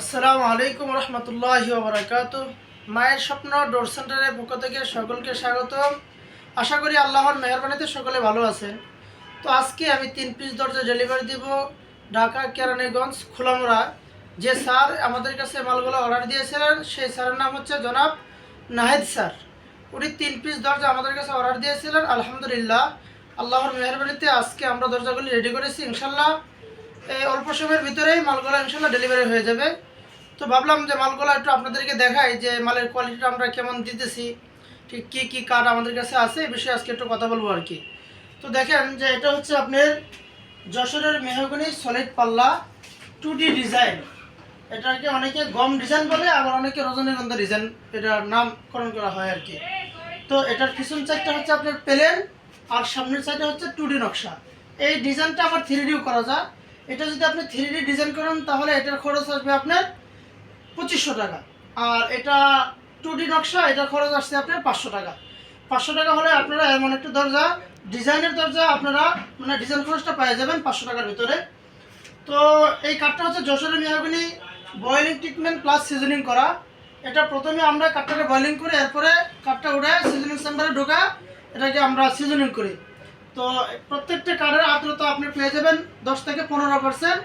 আসসালামু আলাইকুম রহমতুল্লাহি বারাকাত। মায়ের স্বপ্ন ডোর সেন্টারের পক্ষ থেকে সকলকে স্বাগত আশা করি আল্লাহর মেহরবানিতে সকলে ভালো আছেন। তো আজকে আমি তিন পিস দরজা ডেলিভারি দিব ঢাকা কেরানীগঞ্জ খোলামোড়া। যে স্যার আমাদের কাছে মালগুলো অর্ডার দিয়েছিলেন, সেই স্যারের নাম হচ্ছে জনাব নাহিদ স্যার। উনি তিন পিস দরজা আমাদের কাছে অর্ডার দিয়েছিলেন, আলহামদুলিল্লাহ। আল্লাহর মেহরবানিতে আজকে আমরা দরজাগুলি রেডি করেছি ইনশাল্লাহ অল্প সময়ের ভিতরেই মালগুলো ইনশাল্লাহ ডেলিভারি হয়ে যাবে। তো ভাবলাম যে মালগুলো একটু আপনাদেরকে দেখাই যে মালের কোয়ালিটিটা আমরা কেমন দিতেছি, ঠিক কী কী কাঠ আমাদের কাছে আছে, এ বিষয়ে আজকে একটু কথা বলব আর কি তো দেখেন যে এটা হচ্ছে আপনার যশোরের মেহগনি সলিড পাল্লা টু ডি ডিজাইন এটাকে অনেকে গম ডিজাইন বলে, আবার অনেকে রজনীগন্ধা ডিজাইন এটার নামকরণ করা হয় আর কি তো এটার পিছন সাইডটা হচ্ছে আপনার প্লেন, আর সামনের সাইডে হচ্ছে টু ডি নকশা। এই ডিজাইনটা আবার থ্রি ডিও করা যায়। এটা যদি আপনি থ্রি ডি ডিজাইন করেন, তাহলে এটার খরচ আসবে আপনার পঁচিশশো টাকা। আর এটা টু ডি নকশা, এটার খরচ আসছে আপনার পাঁচশো টাকা। পাঁচশো টাকা হলে আপনারা এমন একটা দরজা ডিজাইনের দরজা আপনারা মানে ডিজাইন খরচটা পেয়ে যাবেন পাঁচশো টাকার ভিতরে। তো এই কাঠটা হচ্ছে যশোরের mahogany boiling treatment plus seasoning করা। এটা প্রথমে আমরা কাঠটাকে বয়েলিং করে, এরপরে কাঠটা উঠে সিজনিং চেম্বারে ঢোকা, এটাকে আমরা সিজনিং করি। তো প্রত্যেকটা কাঠের আর্দ্রতা আপনি পেয়ে যাবেন দশ থেকে পনেরো পার্সেন্ট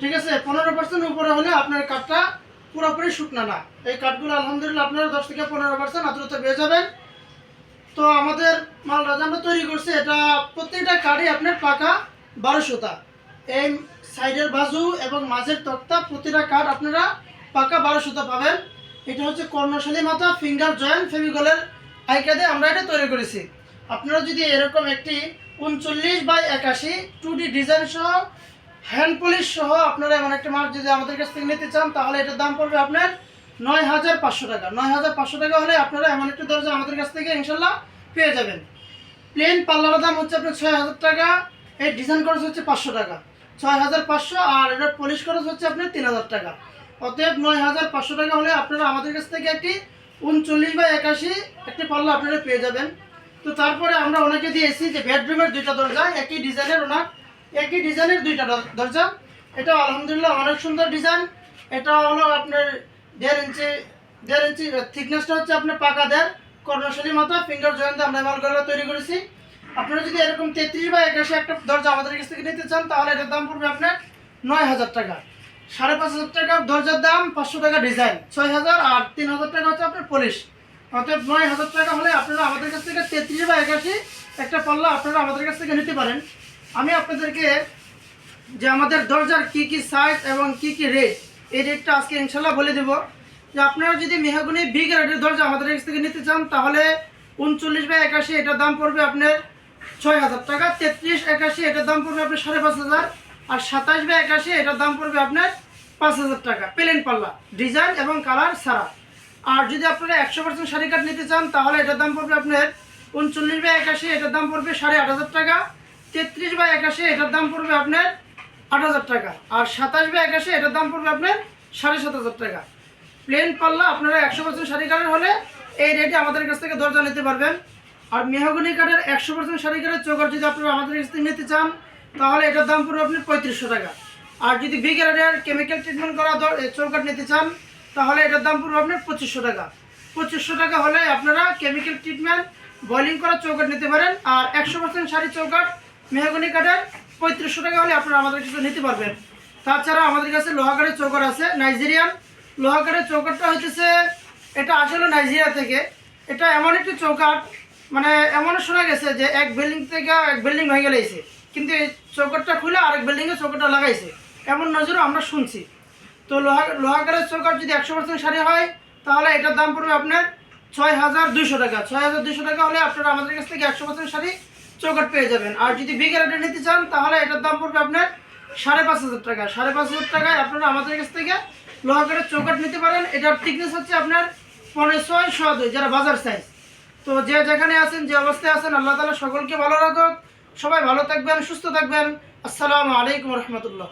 ঠিক আছে? পনেরো পার্সেন্ট উপরে হলে আপনার কাঠটা পুরোপুরি শুকনা না। এই কাঠগুলো আলহামদুলিল্লাহ আপনারা দশ থেকে পনেরো পার্সেন্ট আর্দ্রতা পেয়ে যাবেন। তো আমাদের মাল রাজা আমরা তৈরি করছি, এটা প্রত্যেকটা কাঠই আপনার পাকা বারোশোতা এই সাইডের বাজু এবং মাঝের তক্তা প্রতিটা কাঠ আপনারা পাকা বারোশোতা পাবেন। এটা হচ্ছে কর্ণশালী মাথা ফিঙ্গার জয়েন্ট ফেমিকলের আইকাদে আমরা এটা তৈরি করেছি। আপনারা যদি এরকম একটি উনচল্লিশ বাই একাশি টু ডি ডিজাইন সহ হ্যান্ড পলিশ সহ আপনারা এমন একটা মাছ যদি আমাদের কাছ থেকে নিতে চান, তাহলে এটার দাম পড়বে আপনার নয় হাজার পাঁচশো টাকা। নয় হাজার পাঁচশো টাকা হলে আপনারা এমন একটা দরজা আমাদের কাছ থেকে ইনশাল্লাহ পেয়ে যাবেন। প্লেন পাল্লার দাম হচ্ছে আপনার ছয় হাজার টাকা এই ডিজাইন খরচ হচ্ছে পাঁচশো টাকা। ছয় হাজার পাঁচশো আর এটার পলিশ খরচ হচ্ছে আপনার তিন হাজার টাকা। অতএব নয় হাজার পাঁচশো টাকা হলে আপনারা আমাদের কাছ থেকে একটি উনচল্লিশ বা একাশি একটি পাল্লা আপনারা পেয়ে যাবেন। তো তারপরে আমরা ওনাকে দিয়েছি যে বেডরুমের দুইটা দরজা, একই ডিজাইনের ওনার, একই ডিজাইনের দুইটা দর- দরজা। এটা আলহামদুলিল্লাহ অনেক সুন্দর ডিজাইন এটা হলো আপনার দেড় ইঞ্চি দেড় ইঞ্চি থিকনেসটা হচ্ছে আপনার পাকা দেড়, কর্ণশালী মতো ফিঙ্গার জয়েন্ট আমরা মালগুলো তৈরি করেছি। আপনারা যদি এরকম তেত্রিশ বা একাশি একটা দরজা আমাদের কাছ থেকে নিতে চান, তাহলে এটার দাম পড়বে আপনার নয় হাজার টাকা। সাড়ে পাঁচ হাজার টাকা দরজার দাম পাঁচশো টাকা ডিজাইন ছয় হাজার আর তিন হাজার টাকা হচ্ছে আপনার পলিশ অর্থাৎ নয় হাজার টাকা হলে আপনারা আমাদের কাছ থেকে তেত্রিশ বা একাশি একটা পাল্লা আপনারা আমাদের কাছ থেকে নিতে পারেন। আমি আপনাদেরকে যে আমাদের দরজার কি কি সাইজ এবং কি কি রেট এই রেটটা আজকে ইনশাল্লাহ বলে দেবো। যে আপনারা যদি মেহাগুনি বিগ রেটের দরজা আমাদের কাছ থেকে নিতে চান, তাহলে উনচল্লিশ বা একাশি এটার দাম পড়বে আপনার ছয় হাজার টাকা, তেত্রিশ, একাশি এটার দাম পড়বে আপনার সাড়ে পাঁচ হাজার, আর সাতাশ বা একাশি এটার দাম পড়বে আপনার পাঁচ হাজার টাকা প্লেন পাল্লা ডিজাইন এবং কালার ছাড়া। আর যদি আপনারা একশো পার্সেন্ট শাড়ি কাট নিতে চান, তাহলে এটার দাম পড়বে আপনার উনচল্লিশ বা একাশি, এটার দাম পড়বে সাড়ে আট হাজার টাকা। তেত্রিশ বা একাশি, এটার দাম পড়বে আপনার আট হাজার টাকা। আর সাতাশ বা একাশি, এটার দাম পড়বে আপনার সাড়ে সাত হাজার টাকা। প্লেন পাল্লা, আপনারা একশো পার্সেন্ট শাড়ি কাঠের হলে এই রেটে আমাদের কাছ থেকে দরজা নিতে পারবেন। আর মেহগনি কাঠের একশো পার্সেন্ট শাড়ি কাঠের চৌকার যদি আপনারা আমাদের কাছ থেকে নিতে চান, তাহলে এটার দাম পড়বে আপনার পঁয়ত্রিশশো টাকা। আর যদি বিগ কেমিক্যাল ট্রিটমেন্ট করা চৌকাঠ নিতে চান তাহলে এটার দাম পড়বে আপনার পঁচিশশো টাকা। পঁচিশশো টাকা হলে আপনারা কেমিক্যাল ট্রিটমেন্ট বয়লিং করা চৌকাট নিতে পারেন আর একশো পার্সেন্ট শাড়ি চৌকাট মেহগনি কাঠের পঁয়ত্রিশশো টাকা হলে আপনারা আমাদের কাছে নিতে পারবেন। তাছাড়া আমাদের কাছে লোহাগাড়ের চৌকাট আছে নাইজেরিয়ান লোহাগাড়ের চৌকাঠটা হচ্ছে এটা আসলে নাইজেরিয়া থেকে। এটা এমন একটি চৌকাঠ মানে এমন শোনা গেছে যে এক বিল্ডিং থেকে এক বিল্ডিং ভেঙে গেলেছে কিন্তু এই চৌকাঠটা খুলে আরেক বিল্ডিংয়ে চৌকাঠটা লাগাইছে। এমন নজরও আমরা শুনছি। তো লোহা লোহাগাড়ের চৌকাঠ যদি একশো পার্সেন্ট শাড়ি হয়, তাহলে এটার দাম পড়বে আপনার ছয় হাজার দুইশো টাকা। ছয় হাজার দুইশো টাকা হলে আপনারা আমাদের কাছ থেকে একশো পার্সেন্ট শাড়ি চৌকাঠ পেয়ে যাবেন। আর যদি বিগ নিতে চান, তাহলে এটার দাম পড়বে আপনার সাড়ে পাঁচ হাজার টাকা। সাড়ে পাঁচ হাজার টাকায় আপনারা আমাদের কাছ থেকে লোহাগাড়ের চৌকাঠ নিতে পারেন। এটার থিকনেস হচ্ছে আপনার পনেরো ছয় ছয় দুই, যারা বাজার সাইজ তো যে যেখানে আছেন, যে অবস্থায় আছেন, আল্লাহ তালা সকলকে ভালো রাখুক। সবাই ভালো থাকবেন, সুস্থ থাকবেন। আসসালামু আলাইকুম রহমতুল্লাহ।